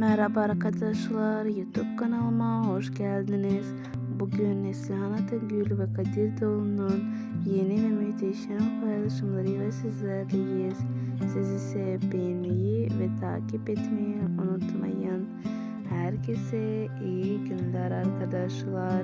Merhaba arkadaşlar, YouTube kanalıma hoş geldiniz. Bugün Neslihan Atagül ve Kadir Doğulu'nun yeni ve muhteşem paylaşımlarıyla sizlerleyiz. Siz ise beğenmeyi ve takip etmeyi unutmayın. Herkese iyi günler arkadaşlar.